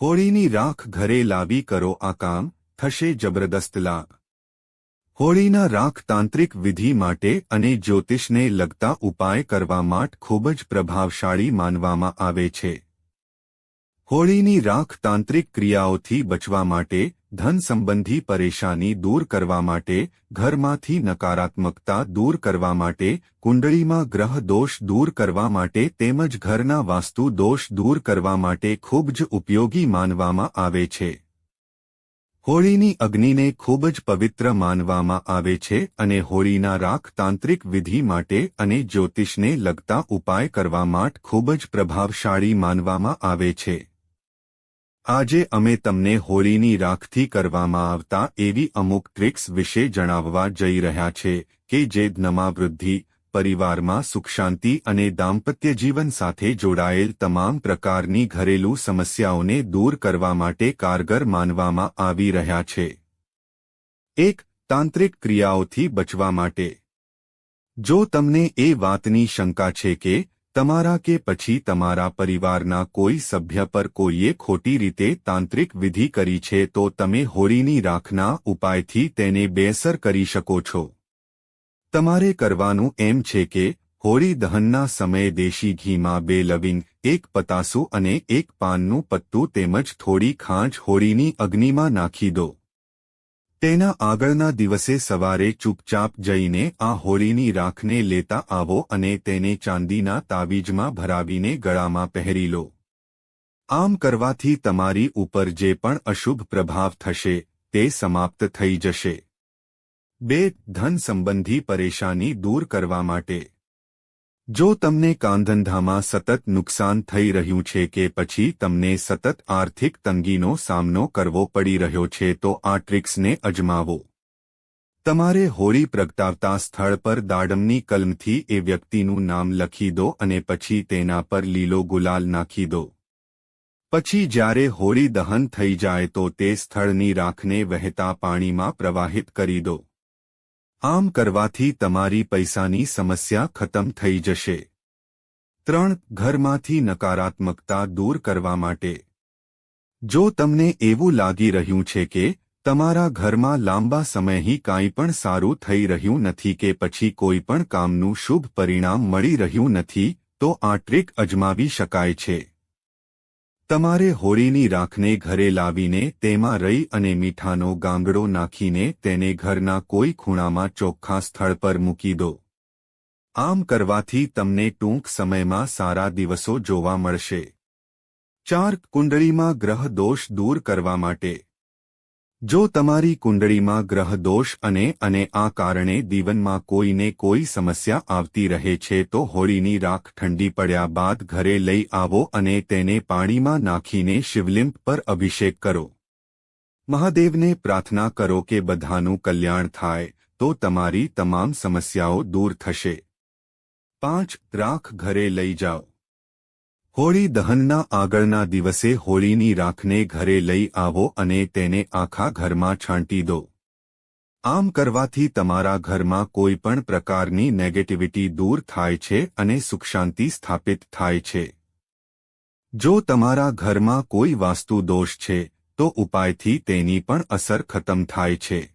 હોળીની રાખ ઘરે લાવી કરો આ કામ, થશે જબરદસ્ત લાભ. હોળીના રાખ તાંત્રિક વિધિ માટે અને જ્યોતિષને લગતા ઉપાય કરવા માટે ખૂબ જ પ્રભાવશાળી માનવામાં આવે છે. હોળીની રાખ તાંત્રિક ક્રિયાઓથી બચવા માટે ધન સંબંધી પરેશાની દૂર કરવા માટે, ઘરમાંથી નકારાત્મકતા દૂર કરવા માટે, કુંડળીમાં ગ્રહ દોષ દૂર કરવા માટે તેમજ ઘરના વાસ્તુ દોષ દૂર કરવા માટે ખૂબ જ ઉપયોગી માનવામાં આવે છે. હોળીની અગ્નિને ખૂબ જ પવિત્ર માનવામાં આવે છે અને હોળીના રાખ તાંત્રિક વિધિ માટે અને જ્યોતિષને લગતા ઉપાય કરવા માટે ખૂબ જ પ્રભાવશાળી માનવામાં આવે છે. આજે અમે તમને હોળીની રાખથી કરવામાં આવતા એવી અમુક ટ્રિક્સ વિશે જણાવવા જઈ રહ્યા છે, કે જે જ્ઞમાં વૃદ્ધિ પરિવારમાં સુખ શાંતિ અને દાંપત્ય જીવન સાથે જોડાયેલ તમામ પ્રકારની ઘરેલું સમસ્યાઓને દૂર કરવા માટે કારગર માનવામાં આવી રહ્યા છે. એક, તાંત્રિક ક્રિયાઓથી બચવા માટે. જો તમને એ વાતની શંકા છે કે તમારા કે પછી તમારા પરિવારના કોઈ સભ્ય પર કોઈએ ખોટી રીતે તાંત્રિક વિધિ કરી છે તો તમે હોળીની રાખના ઉપાયથી તેને બેસર કરી શકો છો. તમારે કરવાનું એમ છે કે, હોળી દહનના સમયે દેશી ઘીમાં બે લવિંગ, એક પતાસું અને એક પાનનું પત્તું તેમજ થોડી ખાંચ હોળીની અગ્નિમાં નાખી દો. તેના આગળના દિવસે સવારે ચૂપચાપ જઈને આ હોળીની રાખને લેતા આવો અને તેને ચાંદીના તાવીજમાં ભરાવીને ગળામાં પહેરી લો. આમ કરવાથી તમારી ઉપર જે પણ અશુભ પ્રભાવ થશે, તે સમાપ્ત થઈ જશે. બે ધન સંબંધી પરેશાની દૂર કરવા માટે જો તમને કાંધંધામાં સતત નુકસાન થઈ રહ્યું છે કે પછી તમને સતત આર્થિક તંગીનો સામનો કરવો પડી રહ્યો છે તો આ ટ્રિક્સને અજમાવો. તમારે હોળી પ્રગટાવતા સ્થળ પર દાડમની કલમથી એ વ્યક્તિનું નામ લખી દો અને પછી તેના પર લીલો ગુલાલ નાખી દો. પછી જ્યારે હોળી દહન થઈ જાય તો તે સ્થળની રાખને વહેતા પાણીમાં પ્રવાહિત કરી દો. આમ કરવાથી તમારી પૈસાની સમસ્યા ખતમ થઈ જશે. ત્રણ, ઘરમાંથી નકારાત્મકતા દૂર કરવા માટે. જો તમને એવું લાગી રહ્યું છે કે તમારા ઘરમાં લાંબા સમયથી કાંઈ પણ સારું થઈ રહ્યું નથી કે પછી કોઈ પણ કામનું શુભ પરિણામ મળી રહ્યું નથી, તો આ ટ્રીક અજમાવી શકાય છે. તમારે હોળીની રાખને ઘરે લાવીને તેમાં રહી અને મીઠાનો ગાંગડો નાખીને તેને ઘરના કોઈ ખૂણામાં ચોખ્ખા સ્થળ પર મૂકી દો. આમ કરવાથી તમને ટૂંક સમયમાં સારા દિવસો જોવા મળશે. ચાર કુંડળીમાં ગ્રહ દોષ દૂર કરવા માટે જો તમારી કુંડળીમાં ગ્રહ દોષ અને અને આ કારણે દીવનમાં કોઈને કોઈ સમસ્યા આવતી રહે છે તો હોળીની રાખ ઠંડી પડ્યા બાદ ઘરે લઈ આવો અને તેને પાણીમાં નાખીને શિવલિંગ પર અભિષેક કરો. મહાદેવને પ્રાર્થના કરો કે બધાનું કલ્યાણ થાય, તો તમારી તમામ સમસ્યાઓ દૂર થશે. પાંચ, રાખ ઘરે લઈ જાઓ. હોળી દહનના આગળના દિવસે હોળીની રાખને ઘરે લઈ આવો અને તેને આખા ઘરમાં છાંટી દો. આમ કરવાથી તમારા ઘરમાં કોઈ પણ પ્રકારની નેગેટિવિટી દૂર થાય છે અને સુખશાંતિ સ્થાપિત થાય છે. જો તમારા ઘરમાં કોઈ વાસ્તુ દોષ છે, તો ઉપાયથી તેની પણ અસર ખતમ થાય છે.